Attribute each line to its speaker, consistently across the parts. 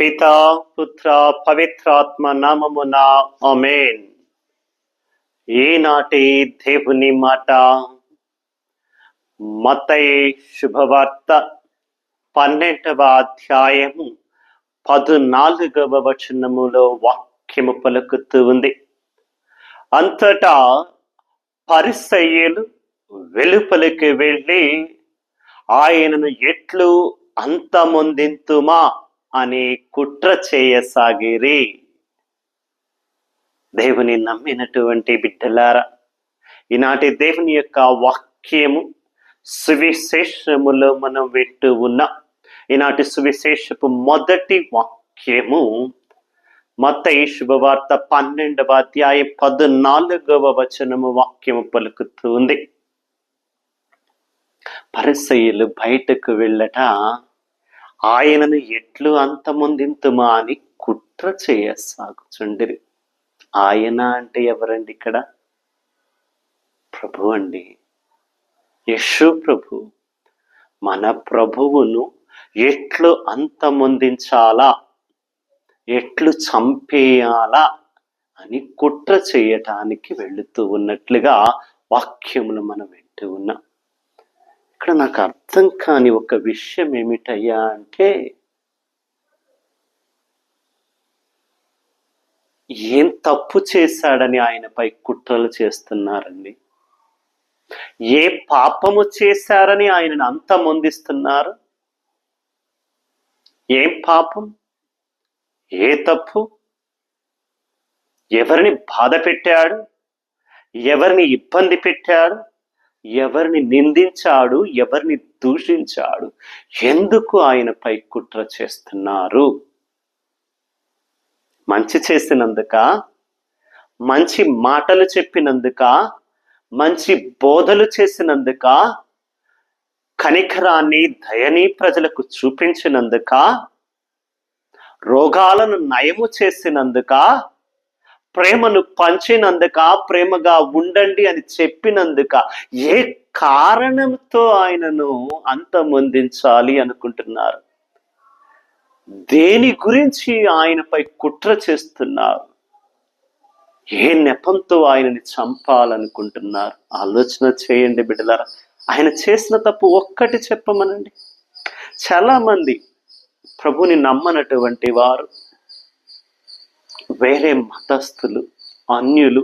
Speaker 1: పితా పుత్ర పవిత్రాత్మ నామమున అమేన్ ఈనాటి దేవుని మాట మతయి శుభవార్త పన్నెండవ అధ్యాయము పదునాలుగవ వచనములో వాక్యము పలుకుతూ ఉంది. అంతటా పరిసయ్యలు వెలుపలికి వెళ్ళి ఆయనను ఎట్లు అంతమొందింతుమా? అని కుట్ర చేయసాగిరి. దేవుని నమ్మినటువంటి బిడ్డలారా ఈనాటి దేవుని యొక్క వాక్యము సువిశేషములో మనం వింటూ ఉన్న ఈనాటి సువిశేషపు మొదటి వాక్యము మత్తయి శుభవార్త పన్నెండవ అధ్యాయం పద్నాలుగవ వచనము వాక్యము పలుకుతుంది పరిసయులు బయటకు వెళ్ళట ఆయనను ఎట్లు అంతమొందింతుమా అని కుట్ర చేయసాగుచుండిరి ఆయన అంటే ఎవరండి ఇక్కడ? ప్రభు అండి. యశు ప్రభు. మన ప్రభువును ఎట్లు అంతమొందించాలా? ఎట్లు చంపేయాలా? అని కుట్ర చేయటానికి వెళుతూ ఉన్నట్లుగా వాక్యములు మనం వింటూ ఉన్నాం. ఇక్కడ నాకు అర్థం కాని ఒక విషయం ఏమిటయ్యా అంటే ఏం తప్పు చేశాడని ఆయనపై కుట్రలు చేస్తున్నారండి? ఏ పాపము చేశారని ఆయనను అంతమొందిస్తున్నారు? ఏం పాపం? ఏ తప్పు? ఎవరిని బాధ పెట్టాడు? ఎవరిని ఇబ్బంది పెట్టాడు? ఎవరిని నిందించాడు ఎవరిని దూషించాడు ఎందుకు ఆయనపై కుట్ర చేస్తున్నారు? మంచి చేసినందుక మంచి మాటలు చెప్పినందుక మంచి బోధలు చేసినందుక కనికరాన్ని దయని ప్రజలకు చూపించినందుక రోగాలను నయము చేసినందుక ప్రేమను పంచినందుక ప్రేమగా ఉండండి అని చెప్పినందుక ఏ కారణంతో ఆయనను అంతమొందించాలి అనుకుంటున్నారు? దేని గురించి ఆయనపై కుట్ర చేస్తున్నారు? ఏ నెపంతో ఆయనని చంపాలనుకుంటున్నారు? ఆలోచన చేయండి బిడ్డలారా. ఆయన చేసిన తప్పు ఒక్కటి చెప్పమనండి. చాలా మంది ప్రభుని నమ్మనటువంటి వారు వేరే మతస్థులు అన్యులు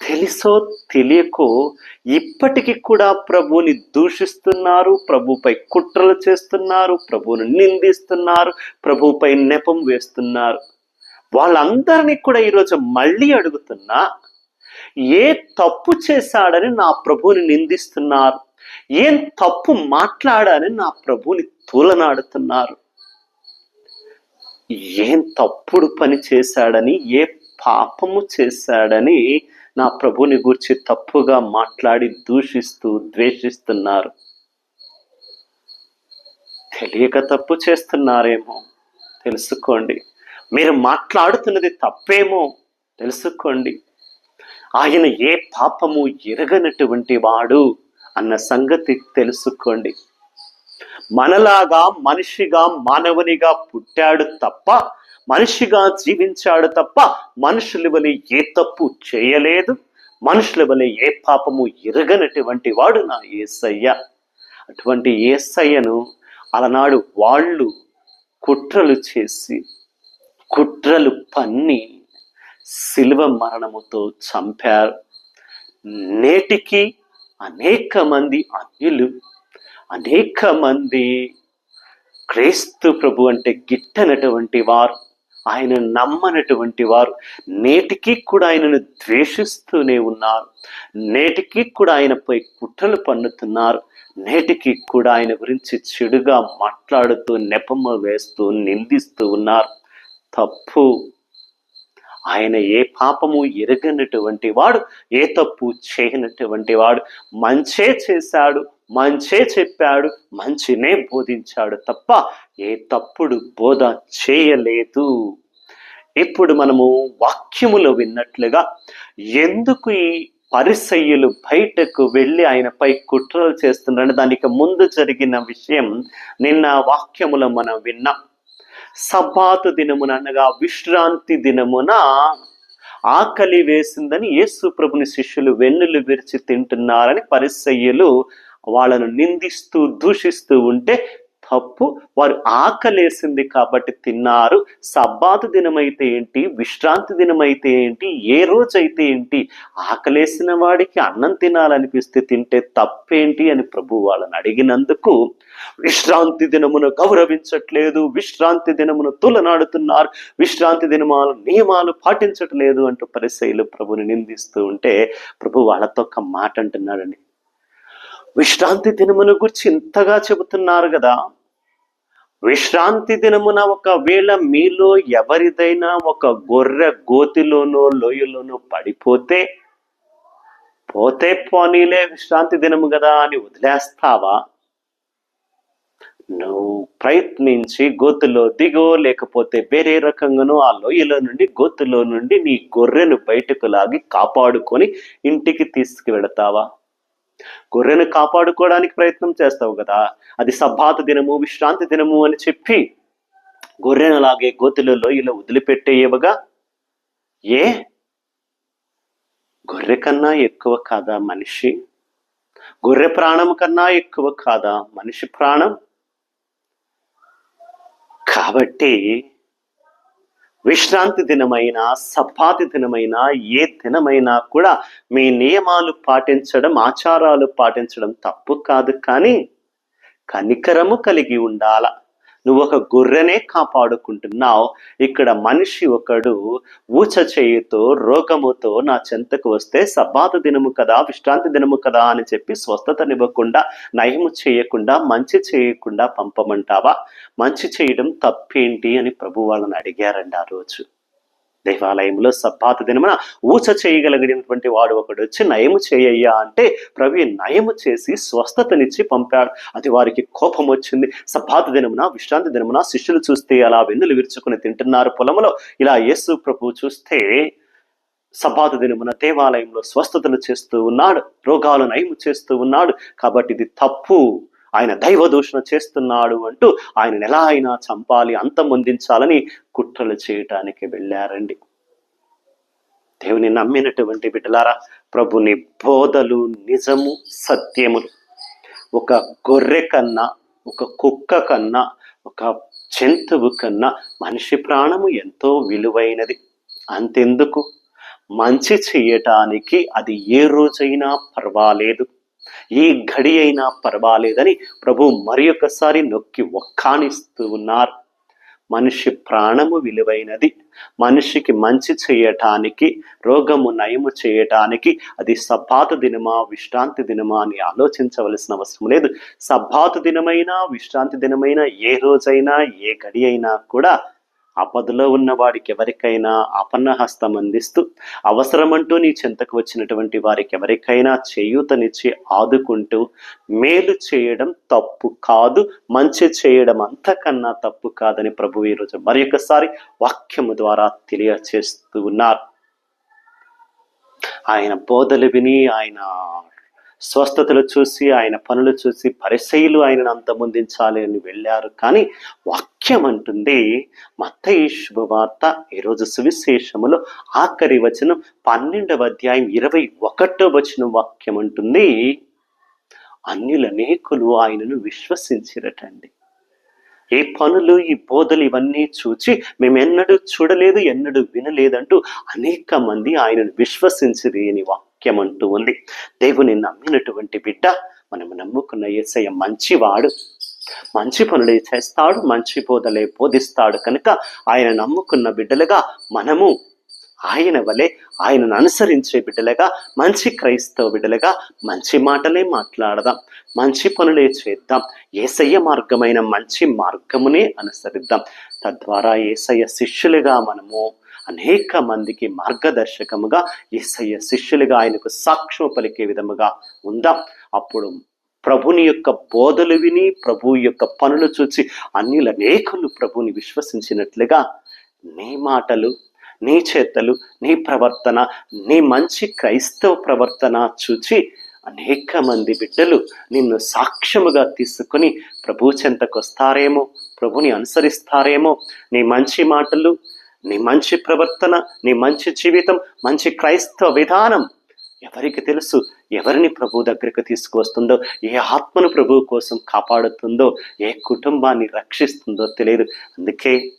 Speaker 1: తెలుసో తెలియకో ఇప్పటికీ కూడా ప్రభుని దూషిస్తున్నారు ప్రభుపై కుట్రలు చేస్తున్నారు ప్రభువుని నిందిస్తున్నారు ప్రభుపై నెపం వేస్తున్నారు. వాళ్ళందరినీ కూడా ఈరోజు మళ్ళీ అడుగుతున్నా ఏ తప్పు చేశాడని నా ప్రభువుని నిందిస్తున్నారు ఏం తప్పు మాట్లాడాలని నా ప్రభుని తూలనాడుతున్నారు? ఏం తప్పుడు పని చేశాడని ఏ పాపము చేశాడని నా ప్రభుని గురించి తప్పుగా మాట్లాడి దూషిస్తూ ద్వేషిస్తున్నారు. తెలియక తప్పు చేస్తున్నారేమో తెలుసుకోండి. మీరు మాట్లాడుతున్నది తప్పేమో తెలుసుకోండి. ఆయన ఏ పాపము ఎరగనటువంటి వాడు అన్న సంగతి తెలుసుకోండి. మనలాగా మనిషిగా మానవునిగా పుట్టాడు తప్ప మనిషిగా జీవించాడు తప్ప మనుషుల వలె ఏ తప్పు చేయలేదు మనుషుల వలె ఏ పాపము ఎరగనటువంటి వాడు నా ఏసయ్య. అటువంటి ఏసయ్యను అలనాడు వాళ్ళు కుట్రలు చేసి కుట్రలు పన్ని శిల్వ మరణముతో చంపారు. నేటికి అనేక మంది అన్యులు అనేక మంది క్రీస్తు ప్రభు అంటే గిట్టనటువంటి వారు ఆయన నమ్మనటువంటి వారు నేటికి కూడా ఆయనను ద్వేషిస్తూనే ఉన్నారు. నేటికి కూడా ఆయనపై కుట్రలు పన్నుతున్నారు. నేటికి కూడా ఆయన గురించి చెడుగా మాట్లాడుతూ నెపమ వేస్తూ నిందిస్తూ ఉన్నారు. తప్పు ఆయన ఏ పాపము ఎరగనటువంటి వాడు ఏ తప్పు చేయనటువంటి వాడు మంచే చేశాడు మంచే చెప్పాడు మంచినే బోధించాడు తప్ప ఏ తప్పుడు బోధ చేయలేదు. ఇప్పుడు మనము వాక్యములో విన్నట్లుగా ఎందుకు ఈ పరిసయ్యులు బయటకు వెళ్ళి ఆయనపై కుట్రలు చేస్తున్నారని దానికి ముందు జరిగిన విషయం నిన్న వాక్యములో మనం విన్నాం. సబ్బాతు దినమున అనగా విశ్రాంతి దినమున ఆకలి వేసిందని యేసు ప్రభుని శిష్యులు వెన్నులు విరిచి తింటున్నారని పరిసయ్యులు వాళ్ళను నిందిస్తూ దూషిస్తూ ఉంటే తప్పు వారు ఆకలేసింది కాబట్టి తిన్నారు. సబ్బాతు దినమైతే ఏంటి? విశ్రాంతి దినమైతే ఏంటి? ఏ రోజైతే ఏంటి? ఆకలేసిన వాడికి అన్నం తినాలనిపిస్తే తింటే తప్పేంటి అని ప్రభు వాళ్ళని అడిగినందుకు విశ్రాంతి దినమును గౌరవించట్లేదు. విశ్రాంతి దినమును తులనాడుతున్నారు. విశ్రాంతి దినమాలు నియమాలు పాటించట్లేదు అంటూ పరిశైలు ప్రభుని నిందిస్తూ ఉంటే ప్రభు వాళ్ళతో ఒక మాట అంటున్నాడండి. విశ్రాంతి దినమును గురించి ఇంతగా చెబుతున్నారు కదా. విశ్రాంతి దినమున ఒకవేళ మీలో ఎవరిదైనా ఒక గొర్రె గోతిలోనో లోయలోనో పడిపోతే పోతే పోనీలే విశ్రాంతి దినము కదా అని వదిలేస్తావా? నువ్వు ప్రయత్నించి గోతులో దిగో లేకపోతే వేరే రకంగానో ఆ లోయలో నుండి గోతులో నుండి నీ గొర్రెను బయటకు లాగి కాపాడుకొని ఇంటికి తీసుకువెడతావా గొర్రెను కాపాడుకోవడానికి ప్రయత్నం చేస్తావు కదా. అది సబ్బాత దినము విశ్రాంతి దినము అని చెప్పి గొర్రెను అలాగే గోతులో లోయలో వదిలిపెట్టేయవగా? ఏ? గొర్రె కన్నా ఎక్కువ కాదా మనిషి? గొర్రె ప్రాణం కన్నా ఎక్కువ కాదా మనిషి ప్రాణం? కాబట్టి విశ్రాంతి దినమైన సపాతి దినమైన ఏ దినమైనా కూడా మీ నియమాలు పాటించడం ఆచారాలు పాటించడం తప్పు కాదు కానీ కనికరము కలిగి ఉండాల. నువ్వు ఒక గొర్రెనే కాపాడుకుంటున్నావు. ఇక్కడ మనిషి ఒకడు ఊచ చేయుతో రోగముతో నా చెంతకు వస్తే సబ్బాత దినము కదా విశ్రాంతి దినము కదా అని చెప్పి స్వస్థతనివ్వకుండా నయము చేయకుండా మంచి చేయకుండా పంపమంటావా? మంచి చేయడం తప్పేంటి అని ప్రభు వాళ్ళని అడిగారండి ఆ రోజు. దేవాలయంలో సబ్బాత దినమున ఊచ చేయగలిగినటువంటి వాడు ఒకడు వచ్చి నయము చేయయ్యా అంటే ప్రవి నయము చేసి స్వస్థతనిచ్చి పంపాడు. అది వారికి కోపం వచ్చింది. సబ్బాత దినమున విశ్రాంతి దినమున శిష్యులు చూస్తే అలా వెన్నులు విరుచుకుని తింటున్నారు. పొలంలో ఇలా యేసు ప్రభు చూస్తే సబ్బాత దినమున దేవాలయంలో స్వస్థతలు చేస్తూ ఉన్నాడు. రోగాలు నయము చేస్తూ ఉన్నాడు. కాబట్టి ఇది తప్పు. ఆయన దైవ దూషణ చేస్తున్నాడు అంటూ ఆయన ఎలా అయినా చంపాలి అంతమొందించాలని కుట్రలు చేయటానికి వెళ్ళారండి. దేవుని నమ్మినటువంటి బిడ్డలారా ప్రభుని బోధలు నిజము సత్యములు ఒక గొర్రె కన్నా ఒక కుక్క కన్నా ఒక జంతువు కన్నా మనిషి ప్రాణము ఎంతో విలువైనది. అంతెందుకు? మంచి చేయటానికి అది ఏ రోజైనా పర్వాలేదు. ఏ గడి అయినా పర్వాలేదని ప్రభు మరి ఒకసారి నొక్కి ఒక్కానిస్తూ ఉన్నారు. మనిషి ప్రాణము విలువైనది. మనిషికి మంచి చేయటానికి రోగము నయము చేయటానికి అది సబ్బాతు దినమా విశ్రాంతి దినమా అని ఆలోచించవలసిన అవసరం లేదు. సబ్బాతు దినమైనా విశ్రాంతి దినమైనా ఏ రోజైనా ఏ గడి అయినా కూడా ఆపదలో ఉన్న వాడికి ఎవరికైనా ఆపన్నహస్తం అందిస్తూ అవసరమంటూ నీ చెంతకు వచ్చినటువంటి వారికి ఎవరికైనా చేయూతనిచ్చి ఆదుకుంటూ మేలు చేయడం తప్పు కాదు మంచి చేయడం అంతకన్నా తప్పు కాదని ప్రభు ఈరోజు మరి ఒకసారి వాక్యము ద్వారా తెలియచేస్తూ ఉన్నారు. ఆయన బోధలు విని ఆయన స్వస్థతలు చూసి ఆయన పనులు చూసి పరిశైలు ఆయనను అంతమొందించాలి అని వెళ్ళారు. కానీ వాక్యం అంటుంది మత్తయి శుభవార్త. ఈరోజు సువిశేషములో. ఆఖరి వచనం పన్నెండవ అధ్యాయం ఇరవై ఒకటో వచనం వాక్యం అంటుంది అన్యులనేకులు ఆయనను విశ్వసించిరటండి. ఈ పనులు ఈ బోధలు ఇవన్నీ చూచి మేము ఎన్నడూ చూడలేదు ఎన్నడూ వినలేదంటూ అనేక మంది ఆయనను విశ్వసించిరి అని వాక్యం అంటూ ఉంది. దేవుని నమ్మినటువంటి బిడ్డ మనం నమ్ముకున్న ఏసయ్య మంచివాడు. మంచి పనులే చేస్తాడు మంచి బోధలే బోధిస్తాడు కనుక ఆయన నమ్ముకున్న బిడ్డలుగా మనము ఆయన వలె ఆయనను అనుసరించే బిడ్డలుగా మంచి క్రైస్తవ బిడ్డలుగా మంచి మాటలే మాట్లాడదాం మంచి పనులే చేద్దాం ఏసయ్య మార్గమైన మంచి మార్గమునే అనుసరిద్దాం. తద్వారా ఏసయ్య శిష్యులుగా మనము అనేక మందికి మార్గదర్శకముగా ఏసయ్య శిష్యులుగా ఆయనకు సాక్ష్యం పలికే విధముగా ఉందాం. అప్పుడు ప్రభుని యొక్క బోధలు విని ప్రభు యొక్క పనులు చూచి అన్నిల అనేకులు ప్రభుని విశ్వసించినట్లుగా నీ మాటలు నీ చేతలు నీ ప్రవర్తన నీ మంచి క్రైస్తవ ప్రవర్తన చూచి అనేక మంది బిడ్డలు నిన్ను సాక్ష్యముగా తీసుకొని ప్రభు చెంతకు వస్తారేమో ప్రభుని అనుసరిస్తారేమో నీ మంచి మాటలు నీ మంచి ప్రవర్తన నీ మంచి జీవితం మంచి క్రైస్తవ విధానం ఎవరికి తెలుసు? ఎవరిని ప్రభు దగ్గరికి తీసుకువస్తుందో? ఏ ఆత్మను ప్రభు కోసం కాపాడుతుందో? ఏ కుటుంబాన్ని రక్షిస్తుందో తెలియదు. అందుకే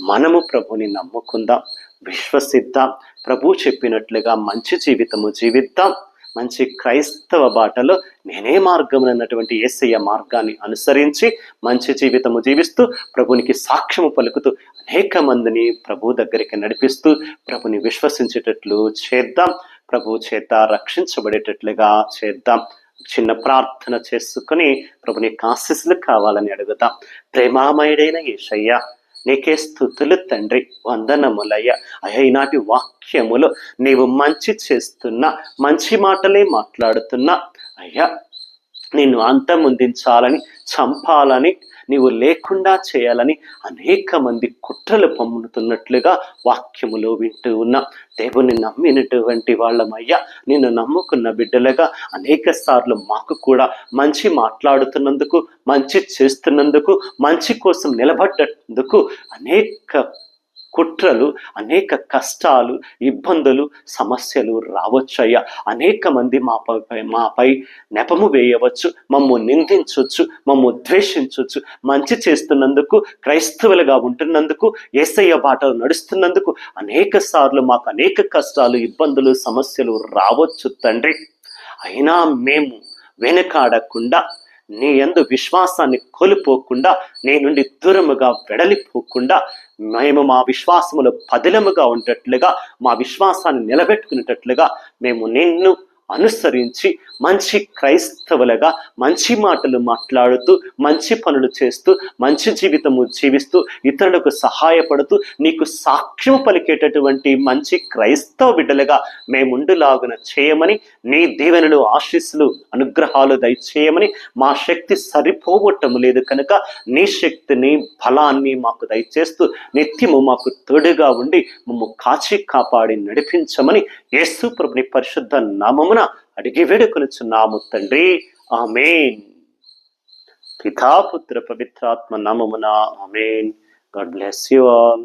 Speaker 1: మనము ప్రభుని నమ్ముకుందాం విశ్వసిద్దాం ప్రభు చెప్పినట్లుగా మంచి జీవితము జీవిద్దాం. మంచి క్రైస్తవ బాటలో నేనే మార్గం అన్నటువంటి ఏసయ్య మార్గాన్ని అనుసరించి మంచి జీవితము జీవిస్తూ ప్రభునికి సాక్ష్యము పలుకుతూ అనేక మందిని ప్రభు దగ్గరికి నడిపిస్తూ ప్రభుని విశ్వసించేటట్లు చేద్దాం. ప్రభు చేత రక్షించబడేటట్లుగా చేద్దాం. చిన్న ప్రార్థన చేసుకుని ప్రభుని ఆశీస్సులు కావాలని అడుగుదాం ప్రేమామయుడైన ఏషయ్య నీకే స్థుతులు తండ్రి వందనములయ్య. అయ్యా ఈనాటి వాక్యములు నీవు మంచి చేస్తున్నా మంచి మాటలే మాట్లాడుతున్నా. అయ్యా నిన్ను అంతమొందించాలని చంపాలని నీవు లేకుండా చేయాలని అనేక మంది కుట్రలు పమ్ముతున్నట్లుగా వాక్యములో వింటూ ఉన్నా. దేవుని నమ్మినటువంటి వాళ్ళమయ్యా నిన్ను నమ్ముకున్న బిడ్డలుగా అనేక సార్లు మాకు కూడా మంచి మాట్లాడుతున్నందుకు మంచి చేస్తున్నందుకు మంచి కోసం నిలబడ్డందుకు అనేక కుట్రలు అనేక కష్టాలు ఇబ్బందులు సమస్యలు రావచ్చయ్యా. అనేక మంది మాపై మాపై నెపము వేయవచ్చు మమ్ము నిందించవచ్చు మమ్ము ద్వేషించవచ్చు మంచి చేస్తున్నందుకు క్రైస్తవులుగా ఉంటున్నందుకు ఏసయ్య బాటలు నడుస్తున్నందుకు అనేక సార్లు మాకు అనేక కష్టాలు ఇబ్బందులు సమస్యలు రావచ్చు తండ్రి. అయినా మేము వెనకాడకుండా నీ ఎందు విశ్వాసాన్ని కోల్పోకుండా నీ నుండి దూరముగా వెడలిపోకుండా మేము మా విశ్వాసములో పదిలముగా ఉండేట్లుగా మా విశ్వాసాన్ని నిలబెట్టుకునేటట్లుగా మేము నిన్ను అనుసరించి మంచి క్రైస్తవులుగా మంచి మాటలు మాట్లాడుతూ మంచి పనులు చేస్తూ మంచి జీవితము జీవిస్తూ ఇతరులకు సహాయపడుతూ నీకు సాక్ష్యం పలికేటటువంటి మంచి క్రైస్తవ బిడ్డలుగా మేముండులాగున చేయమని నీ దీవెనలు ఆశీస్సులు అనుగ్రహాలు దయచేయమని మా శక్తి సరిపోవటం లేదు కనుక నీ శక్తిని బలాన్ని మాకు దయచేస్తూ నిత్యము మాకు తోడుగా ఉండి మమ్ము కాచి కాపాడి నడిపించమని యేసు ప్రభుని పరిశుద్ధ నామమున అడిగి వేడుకొనుచున్నాము తండ్రి. ఆమెన్. పితాపుత్ర పవిత్రాత్మ నామమున amen. God bless you all.